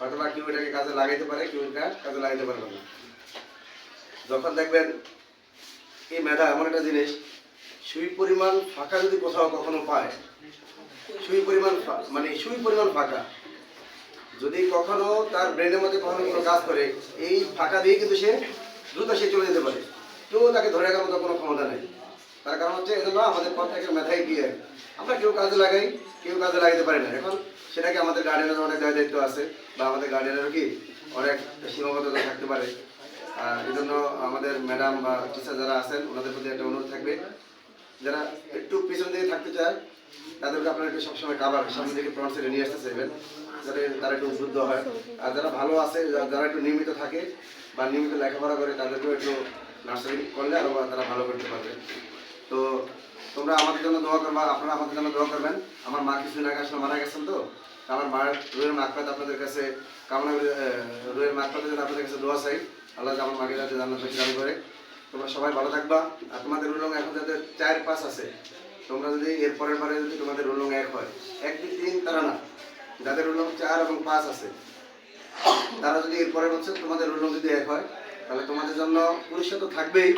হয়তো বা কেউ এটাকে কাজে লাগাইতে পারে, কেউ এটা কাজে লাগাইতে পারবে না। যখন দেখবেন এই মেধা এমন একটা জিনিস, সুই পরিমাণ ফাঁকা যদি কোথাও কখনো পায়, সুই পরিমাণ মানে সুই পরিমাণ ফাঁকা। যদি কখনো তার ব্রেনের মধ্যে কখনো কোনো কাজ করে, এই ফাঁকা দিয়ে কিন্তু সে দ্রুত সে চলে যেতে পারে। কেউ তাকে ধরে রাখার মতো কোনো ক্ষমতা নেই। তার কারণ হচ্ছে এজন্য আমাদের প্রত্যেকের মেধাই গিয়ে আমরা কেউ কাজে লাগাই, কেউ কাজে লাগাইতে পারি না। এখন সেটাকে আমাদের গার্ডিয়ানের অনেক দায় দায়িত্ব আছে বা আমাদের গার্ডিয়ানেরও কি অনেক সীমাবদ্ধতা থাকতে পারে। আর এই জন্য আমাদের ম্যাডাম বা টিচার যারা আছেন, ওনাদের প্রতি একটা অনুরোধ থাকবে যারা একটু পিছন দিকে থাকতে চায়, তাদেরকে আপনারা একটু সবসময় কাবার সামনে দিকে ফ্রন্ট সাইডে নিয়ে আসতে চাইবেন, যাতে তারা একটু উদ্বুদ্ধ হয়। আর যারা ভালো আছে যারা একটু নিয়মিত থাকে বা নিয়মিত লেখাপড়া করে, তাদেরকেও একটু নার্সারি করলে আরও তারা ভালো করতে পারবে। তো তোমরা আমাদের জন্য দোয়া করবা, আপনারা আমাদের জন্য দোয়া করবেন। আমার মা কিছুদিন আগে আসলে মারা গেছেন তো আমার মায়ের রুয়ের মাকপাত আপনাদের কাছে, কামনা রুয়ের মাকপাতের জন্য আপনাদের কাছে দোয়া চাই। আল্লাহ আমার মাকে যাতে জান্নাত দান করে। তোমরা সবাই ভালো থাকবা। আর তোমাদের রুলং এখন যাতে চার পাঁচ আছে, তোমরা যদি এর পরের বারে যদি তোমাদের রুলং এক হয়, এক দুই তিন তারা না। যাদের রুলং চার এবং পাঁচ আছে, তারা যদি এর পরের বছর তোমাদের রুলং যদি এক হয়, তাহলে তোমাদের জন্য পুরস্কার তো থাকবেই।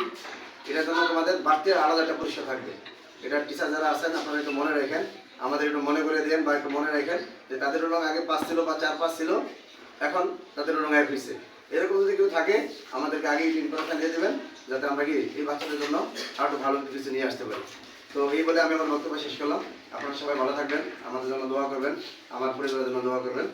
এটার জন্য তোমাদের বাড়তি আলাদা একটা পুরস্কার থাকবে। এটা টিচার যারা আছেন, আপনারা একটু মনে রাখেন, আমাদের একটু মনে করে দেন বা একটু মনে রাখেন যে তাদের রুলং আগে পাঁচ ছিল বা চার পাঁচ ছিল, এখন তাদের রুলং এক হয়েছে এরকম যদি কেউ থাকে, আমাদেরকে আগেই ইনফরমেশন দিয়ে দেবেন, যাতে আমরা কি এই বাচ্চাদের জন্য আরও একটু ভালো কিছু নিয়ে আসতে পারি। তো এই বলে আমি আমার বক্তব্য শেষ করলাম। আপনারা সবাই ভালো থাকবেন, আমাদের জন্য দোয়া করবেন, আমার পরিবারের জন্য দোয়া করবেন।